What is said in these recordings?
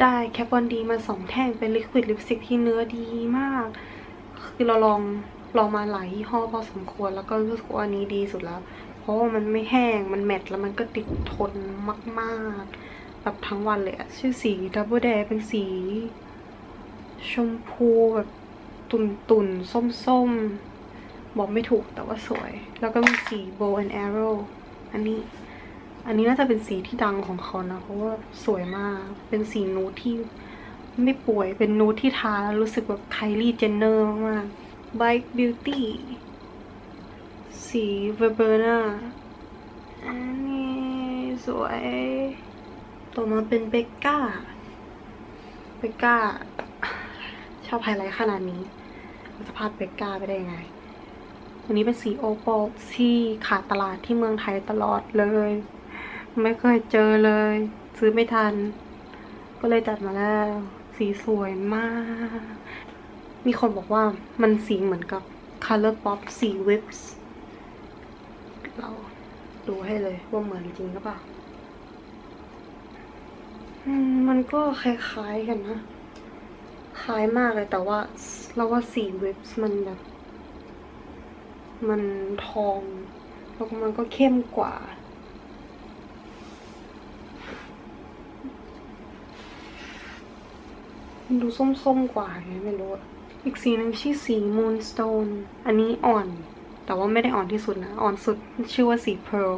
ได้แคปบอนดีมาสองแท่งเป็นลิควิดลิปสติกที่เนื้อดีมาก คือเราลองลองมาหลายยี่ห้อพอสมควร แล้วก็รู้สึกว่าอันนี้ดีสุดแล้ว เพราะว่ามันไม่แห้งมันแมตต์แล้วมันก็ติดทนมากๆแบบทั้งวันเลยอะชื่อสีดับเบิลแดเป็นสี ชมพูแบบตุ่นตุ่นส้มส้มๆบอกไม่ถูกแต่ว่าสวย แล้วก็มีสี bow and arrow อันนี้ อันนี้น่าจะเป็นสีที่ดังของเขานะ เพราะว่าสวยมาก เป็นสีนูดที่ไม่ป่วย เป็นนูดที่ทาแล้วรู้สึกแบบไคลี่เจนเนอร์มากๆ Bike Beauty สี Verberna อันนี้สวย ต่อมาเป็นเบกก้า เบกก้า ชอบไฮไลท์ขนาดนี้จะพลาดเบกก้าไปได้ยังไงวันนี้เป็นสีโอโปลที่ขาดตลาดที่เมืองไทยตลอดเลย ไม่เคยเจอเลย ซื้อไม่ทัน ก็เลยจัดมาแล้ว สีสวยมาก มีคนบอกว่ามันสีเหมือนกับ Color Pop สี Whips เราดูให้เลยว่าเหมือนจริงหรือเปล่ามันก็คล้ายๆกันนะ คล้ายมากเลยแต่ว่า เราว่าสี Whips มันแบบ มันทอง แล้วมันก็เข้มกว่า มันดูส้มๆกว่าไงไม่รู้ อีกสีหนึ่งชื่อสี Moonstone อันนี้อ่อน แต่ว่าไม่ได้อ่อนที่สุดนะ อ่อนสุดชื่อว่าสี Pearl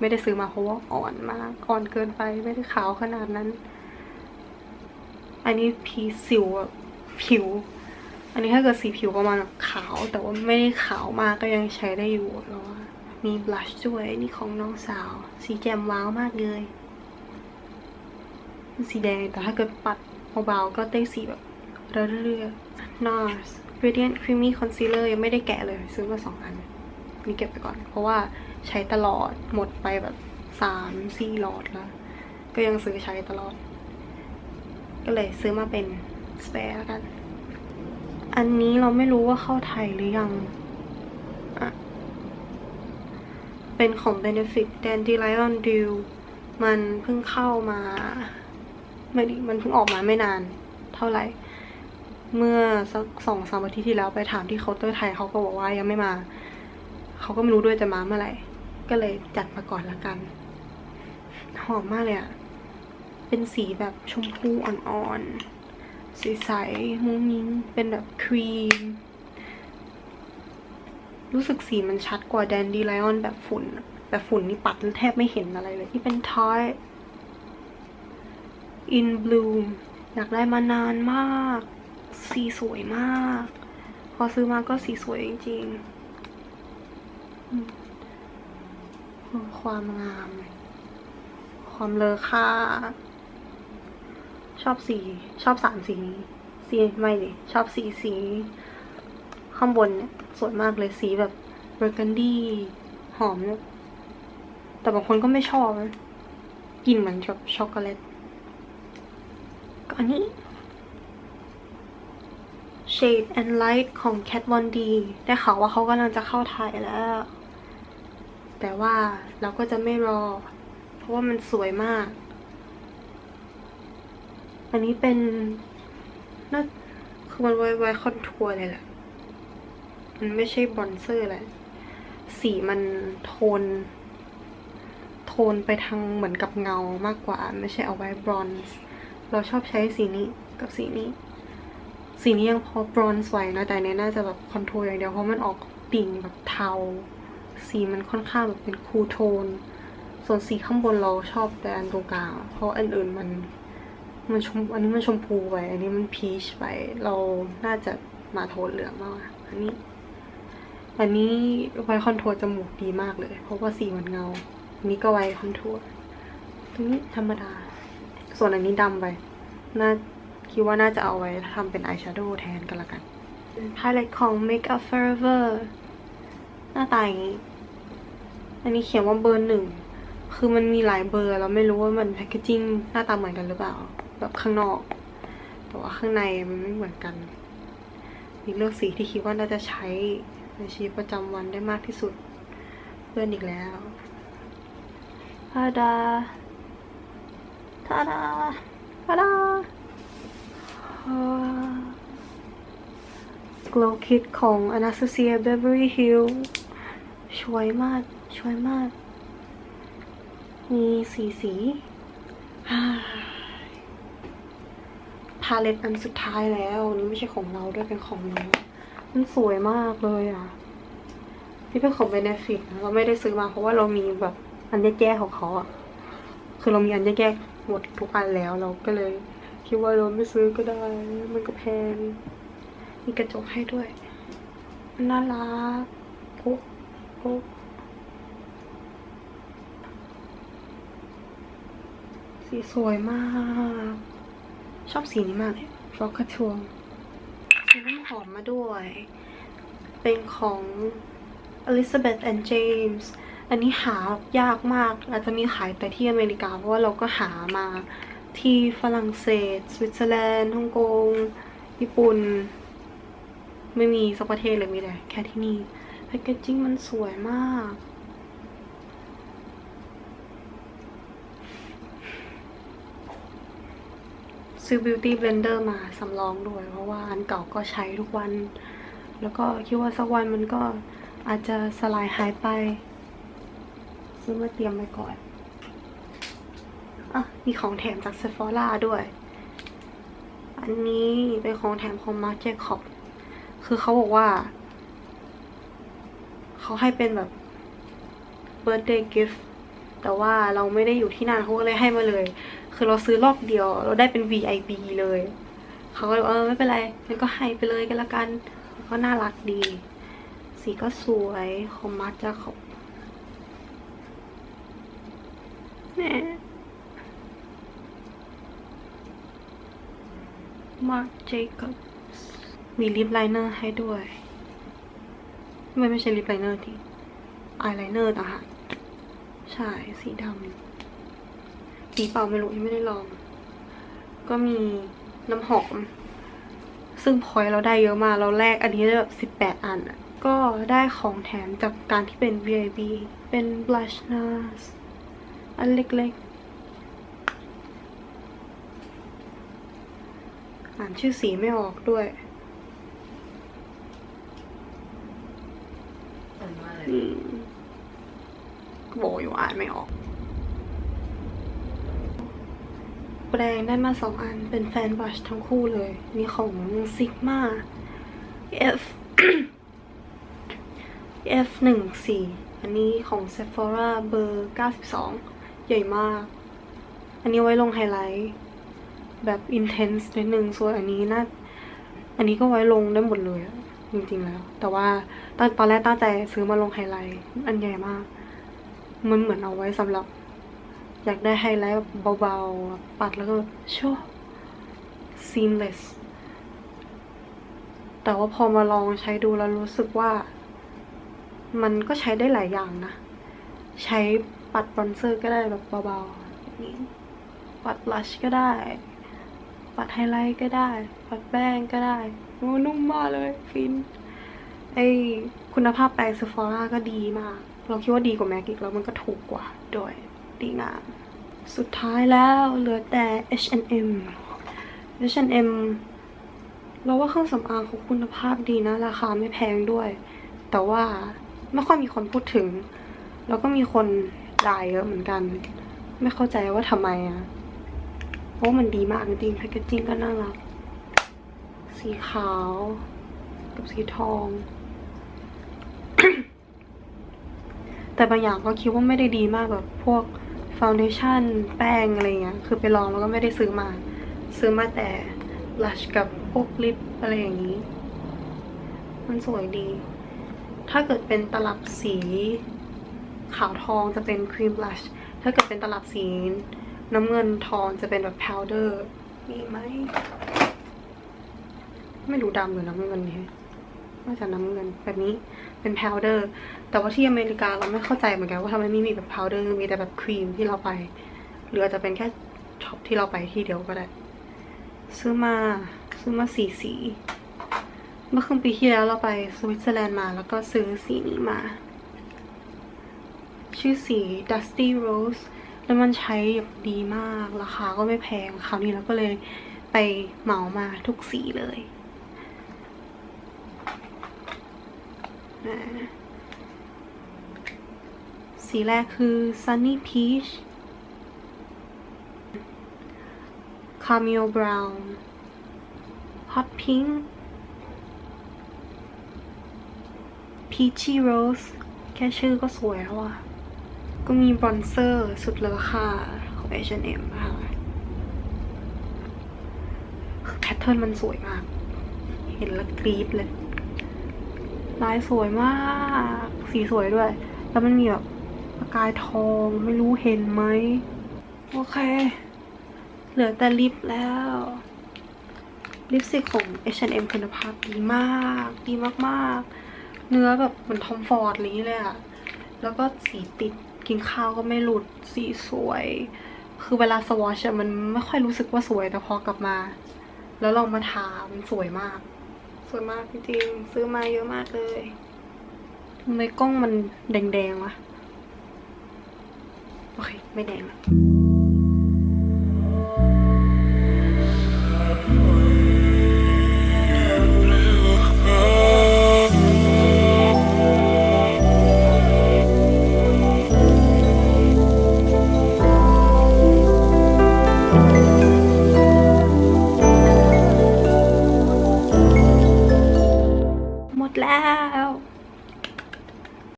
ไม่ได้ซื้อมาเพราะว่าอ่อนมาก อ่อนเกินไปไม่ได้ขาวขนาดนั้น อันนี้พีสิวอะผิว อันนี้ถ้าเกิดสีผิวประมาณขาว แต่ว่าไม่ได้ขาวมากก็ยังใช้ได้อยู่แล้วอะมีบลัชด้วยนี่ของน้องสาว สีแจ่มว้าวมากเลย สีแดงแต่ถ้าเกิดปัด เบาๆ ก็ได้สีแบบเรื่อยๆ NARS Radiant Creamy Concealer ยังไม่ได้แกะเลย ซื้อมาสองอัน นี่เก็บไปก่อน เพราะว่าใช้ตลอดหมดไปแบบสามสี่หลอดแล้ว ก็ยังซื้อใช้ตลอด ก็เลยซื้อมาเป็น spare แล้วกัน อันนี้เราไม่รู้ว่าเข้าไทยหรือยังอะเป็นของ Benefit Dandelion Dew มันเพิ่งเข้ามา ไม่ดิมันเพิ่งออกมาไม่นาน เท่าไหร่ เมื่อสักสองสามอาทิตย์ที่แล้วไปถามที่เคาน์เตอร์ไทยเขาก็บอกว่ายังไม่มา เขาก็ไม่รู้ด้วยจะมาเมื่อไหร่ ก็เลยจัดมาก่อนละกัน หอมมากเลยอะเป็นสีแบบชมพูอ่อนๆ ใสๆมุ้งมิ้งเป็นแบบครีม รู้สึกสีมันชัดกว่าแดนดี้ไลออนแบบฝุ่น แบบฝุ่นนี่ปัดแทบไม่เห็นอะไรเลย ที่เป็นทอย in bloom อยากได้มานานมาก สีสวยมาก พอซื้อมาก็สีสวยจริงๆ ความงาม ความเลอค่า ชอบสี ชอบสามสีนี้ สีไม่ดิชอบสีสี ข้างบนเนี่ยสวยมากเลยสีแบบเบอร์กันดี้หอมเนี่ยแต่บางคนก็ไม่ชอบนะกลิ่นเหมือนแบบช็อกโกแลต ก็อันนี้ Shade and Light ของ Kat Von D ได้ข่าวว่าเขากำลังจะเข้าไทยแล้ว แต่ว่าเราก็จะไม่รอ เพราะว่ามันสวยมาก อันนี้เป็นน่าคือมันไว้ไวคอนทัวร์เลยแหละ มันไม่ใช่บอนเซอร์แหละ สีมันโทน โทนไปทางเหมือนกับเงามากกว่า ไม่ใช่เอาไว้บรอนซ์ เราชอบใช้สีนี้กับสีนี้ สีนี้ยังพอบรอนซ์ไหวนะ แต่เนี้ยน่าจะแบบคอนทัวร์อย่างเดียว เพราะมันออกติ่งแบบเทา สีมันค่อนข้างแบบเป็นคูลโทน ส่วนสีข้างบนเราชอบแต่อันตรงกลางเพราะอันอื่นมันมันชมอันนี้มันชมพูไป อันนี้มันพีชไป เราน่าจะมาโทนเหลืองมากอันนี้ อันนี้ไว้คอนทัวร์จมูกดีมากเลย เพราะว่าสีมันเงา อันนี้ก็ไว้คอนทัวร์ตรงนี้ธรรมดา ส่วนอันนี้ดำไปน่าคิดว่าน่าจะเอาไว้ทำเป็นอายแชโดว์แทนกันละกันไฮไลท์ของ Make Up Forever หน้าตาอย่างนี้ อันนี้เขียนว่าเบอร์หนึ่ง คือมันมีหลายเบอร์เราไม่รู้ว่ามันแพคเกจิ้งหน้าตาเหมือนกันหรือเปล่า แบบข้างนอก แต่ว่าข้างในมันไม่เหมือนกัน มีเลือกสีที่คิดว่าน่าจะใช้ในชีวิตประจำวันได้มากที่สุด เพื่อนอีกแล้วทาดา ทาดาทาดา Glow Kit ของ Anastasia Beverly Hills ช่วยมากช่วยมาก มีสีสีพาเลตอันสุดท้ายแล้วนี่ไม่ใช่ของเราด้วยเป็นของน้องมันสวยมากเลยอะนี่เป็นของเบเนฟิตเราไม่ได้ซื้อมาเพราะว่าเรามีแบบอันแย่ๆของเขาอะ คือเรามีอันแย่ๆ หมดทุกอันแล้วเราก็เลย คิดว่าเราไม่ซื้อก็ได้ มันก็แพง มีกระจกให้ด้วย น่ารักโป๊ะโป๊ะสีสวยมาก ชอบสีนี้มากเลยฟลอกกระทวงซื้อน้ำหอมมาด้วย เป็นของ Elizabeth and James อันนี้หายากมาก อาจจะมีขายแต่ที่อเมริกา เพราะว่าเราก็หามาที่ฝรั่งเศส สวิตเซอร์แลนด์ฮ่องกง ญี่ปุ่น ไม่มีสักประเทศเลยมีแต่แค่ที่นี่แพคเกจจิ้งมันสวยมาก ซื้อ Beauty Blender มาสำรองด้วย เพราะว่าอันเก่าก็ใช้ทุกวัน แล้วก็คิดว่าสักวันมันก็อาจจะสลายหายไป ซื้อมาเตรียมไว้ก่อนอะมีของแถมจาก Sephora ด้วย อันนี้เป็นของแถมของ Marc Jacob คือเขาบอกว่า เขาให้เป็นแบบ birthday gift แต่ว่าเราไม่ได้อยู่ที่นั่นเขาก็เลยให้มาเลย คือเราซื้อรอบเดียว เราได้เป็น VIP เลย เขาก็เออไม่เป็นไรงั้นก็ให้ไปเลยกันละกัน ก็น่ารักดี สีก็สวยของมาร์จาขอบ นี่มาร์จาขอบมีลิปไลเนอร์ให้ด้วยไม่ไม่ใช่ลิปไลเนอร์ที่อายไลเนอร์ต่างหากใช่ สีดำสีเปล่าไม่รู้ยังไม่ได้ลอง ก็มีน้ำหอม ซึ่งพอยเราได้เยอะมากเราแลกอันนี้ได้แบบสิบแปดอัน ก็ได้ของแถมจากการที่เป็น VIP เป็น blush nose อันเล็กๆ อ่านชื่อสีไม่ออกด้วยผมว่าอะไรอืมโบอยู่อ่านไม่ออก แปรงได้มาสองอันเป็นแฟนบัชทั้งคู่เลย มีของ Sigma F F หนึ่งสี่อันนี้ของ Sephora เบอร์เก้าสิบสอง ใหญ่มาก อันนี้ไว้ลงไฮไลท์ แบบ intense นิดนึงส่วนอันนี้น่าอันนี้ก็ไว้ลงได้หมดเลยจริงๆแล้ว แต่ว่าตอนตอนแรกตั้งใจซื้อมาลงไฮไลท์อันใหญ่มาก มันเหมือนเอาไว้สำหรับ อยากได้ไฮไลท์เบาๆ ปัดแล้วก็แบบโชว์ seamless แต่ว่าพอมาลองใช้ดูแล้วรู้สึกว่า มันก็ใช้ได้หลายอย่างนะ ใช้ ปัดบรอนเซอร์ก็ได้แบบเบาๆนี้ปัดบลัชก็ได้ ปัดไฮไลท์ก็ได้ ปัดแป้งก็ได้โอ้นุ่มมากเลยฟิน ไอคุณภาพแปรงซฟอร่าก็ดีมาก เราคิดว่าดีกว่าแม็กอีกแล้วมันก็ถูกกว่าด้วยดีงาม สุดท้ายแล้วเหลือแต่ H&M H&M เราว่าเครื่องสำอางเขาคุณภาพดีนะ ราคาไม่แพงด้วย แต่ว่าไม่ค่อยมีคนพูดถึง แล้วก็มีคน ด่าเยอะเหมือนกัน ไม่เข้าใจว่าทำไมอะ เพราะมันดีมากจริงแพคเกจจิ้งก็น่ารัก สีขาว กับสีทอง แต่บางอย่างก็คิดว่าไม่ได้ดีมากแบบพวกฟ u n เดชั่นแป้งอะไรเงี้ย คือไปลองแล้วก็ไม่ได้ซื้อมา ซื้อมาแต่ลัชกับพวกลิปอะไรอย่างนี้ มันสวยดี ถ้าเกิดเป็นตลับสี ขาวทองจะเป็นครีมบลัช ถ้าเกิดเป็นตลับสีน้ำเงินทองจะเป็นแบบพาวเดอร์ มีไหม ไม่รู้ดำหรือน้ำเงินเนี่ยน่าจะน้ำเงินแบบนี้เป็นพาวเดอร์ แต่ว่าที่อเมริกาเราไม่เข้าใจเหมือนกันว่าทำไมไม่มีแบบพาวเดอร์ มีแต่แบบครีมที่เราไป หรืออาจจะเป็นแค่ช็อปที่เราไปที่เดียวก็ได้ ซื้อมาซื้อมาสีสี เมื่อครึ่งปีที่แล้วเราไปสวิตเซอร์แลนด์มา แล้วก็ซื้อสีนี้มา ชื่อสี Dusty Rose แล้วมันใช้แบบดีมาก ราคาก็ไม่แพงคราวนี้เราก็เลยไปเหมามาทุกสีเลยนะสีแรกคือ Sunny Peach Cameo Brown Hot Pink Peachy Rose แค่ชื่อก็สวยแล้วอะ ก็มีบรอนเซอร์สุดเลอค่าของ H&M นะคะแพทเทิร์นมันสวยมาก เห็นแล้วกรี๊ดเลย ลายสวยมาก สีสวยด้วย แล้วมันมีแบบประกายทองไม่รู้เห็นไหม โอเค เหลือแต่ลิปแล้ว ลิปสติกของ H&M คุณภาพดีมาก ดีมากๆ เนื้อแบบเหมือนทอมฟอร์ดนี้เลยอะแล้วก็สีติด กินข้าวก็ไม่หลุดสีสวย คือเวลาสวอชอะมันไม่ค่อยรู้สึกว่าสวยแต่พอกลับมา แล้วลองมาทามันสวยมาก สวยมากจริงๆซื้อมาเยอะมากเลยทำไมกล้องมันแดงๆวะโอเค ไม่แดงละ